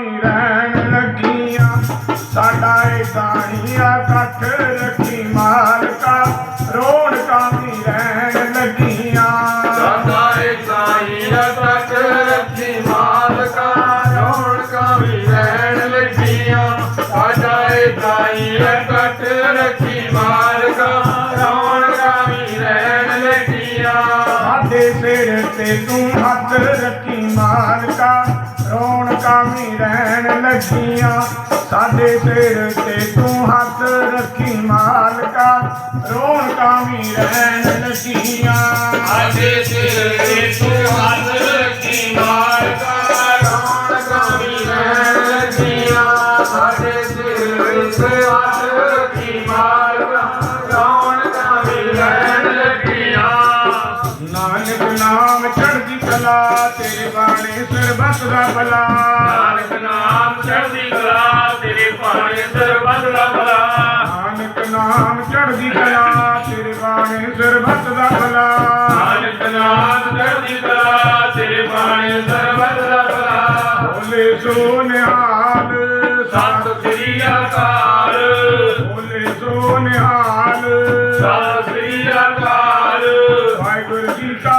ਵੀ ਰਹਿਣ ਲੱਗੀਆਂ। ਸਾਡਾ ਇਹ ਦਾਣੀਆਂ ਕੱਠ ਰੱਖੀ ਮਾਲਕਾ ਰੌਣਕਾਂ ਵੀ ਰਹਿਣ ਲੱਗੀਆਂ। ਸਾਡਾ ਤੱਕ ਰੱਖੀ ਮਾਲਕਾ ਰੌਣਕਾਂ ਵੀ ਰਹਿਣ ਲੱਗੀਆਂ। ਸਾਡਾ ਇੱਕ ਸਾਈਆ ਤੱਕ ਰੱਖੀ ਮਾਲਕਾ ਰੌਣਕਾਂ ਵੀ ਰਹਿਣ ਲੱਗੀਆਂ। ਸਾਡੇ ਸਿਰ ਤੇ ਤੂੰ ਹੱਥ ਰੱਖੀ ਮਾਲਕਾ ਰੌਣਕਾਂ ਵੀ ਰਹਿਣ ਲੱਗੀਆਂ। ਸਾਡੇ ਸਿਰ ਤੇ ਤੂੰ ਹੱਥ ਰੱਖੀ ਮਾਲਕਾ, ਰੌਣਕਾਂ ਵੀ ਰਹਿਣ ਲੱਗੀਆਂ। ਸਾਡੇ ਸਿਰ ਤੇ ਤੂੰ ਹੱਥ ਰੱਖੀ ਮਾਲਕਾ, ਰੌਣਕਾਂ ਵੀ ਰਹਿਣ ਲੱਗੀਆਂ। ਸਾਡੇ ਸਿਰ ਤੇ ਹੱਥ ਰੱਖੀ ਮਾਲਕਾ ਕਲਾ ਤੇਰੇ ਬਾਣੇ ਸਰਬੱਤ ਦਾ ਭਲਾ। ਨਾਨਕ ਨਾਮ ਚੜ੍ਹਦੀ ਕਲਾ ਤੇਰੇ ਭਾਣੇ ਸਰਬੱਤ ਦਾ ਭਲਾ। ਨਾਨਕ ਨਾਮ ਚੜ੍ਹਦੀ ਕਲਾ ਤੇਰੇ ਬਾਣੇ ਸਰਬੱਤ ਦਾ ਭਲਾ। ਨਾਨਕ ਨਾਮ ਚੜ੍ਹਦੀ ਕਲਾ ਤੇਰੇ ਭਾਣੇ ਸਰਬੱਤ ਦਾ ਭਲਾ। ਬੋਲੇ ਸੋ ਨਿਹਾਲ ਸਤਿ ਸ੍ਰੀ ਅਕਾਲ। ਬੋਲੇ ਸੋ ਨਿਹਾਲ। ਸਤਿ ਸ੍ਰੀ ਅਕਾਲ। ਵਾਹਿਗੁਰੂ ਜੀ ਕਾ